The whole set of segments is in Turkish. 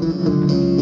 Gülmedim,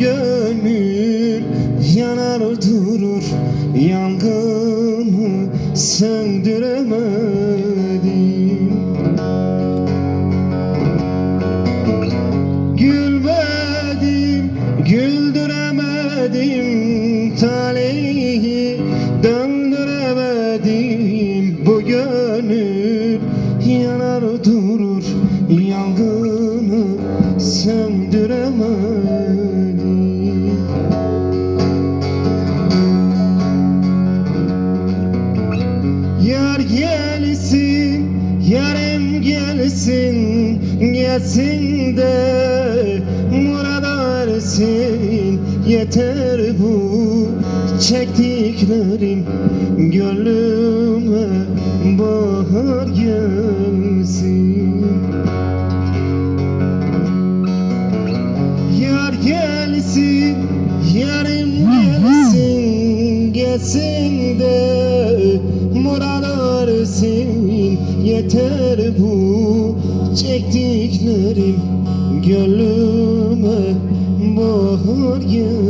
gönül Yanar durur yangını söndüremedim Gülmedim, güldüremedim talehi Döndüremedim bu gönül Yanar durur yangını söndüremedim Yar gelsin, yarım gelsin Gelsin de murad ersin Yeter bu çektiklerim. Gönlüme bahar gelsin. Yar gelsin, yarım gelsin Gelsin de murad ersin Yeter bu çektiklerim. Gönlüme bahar gelsin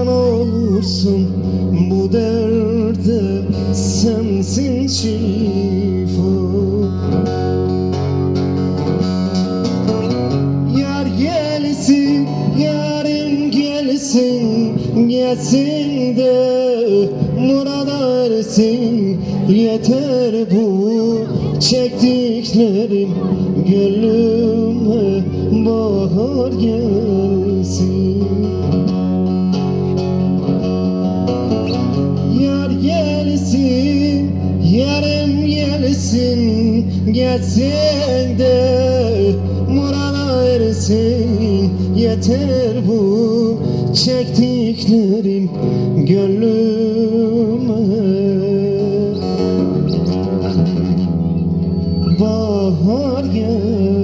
can olursun bu derde sensin şifa. Yar gelsin, yarım gelsin, gelsin de murad ersin Yeter bu çektiklerim gönlüme bahar gelsin Gelsin de murad ersin. Yeter bu çektiklerim gönlüme. Bahar gelsin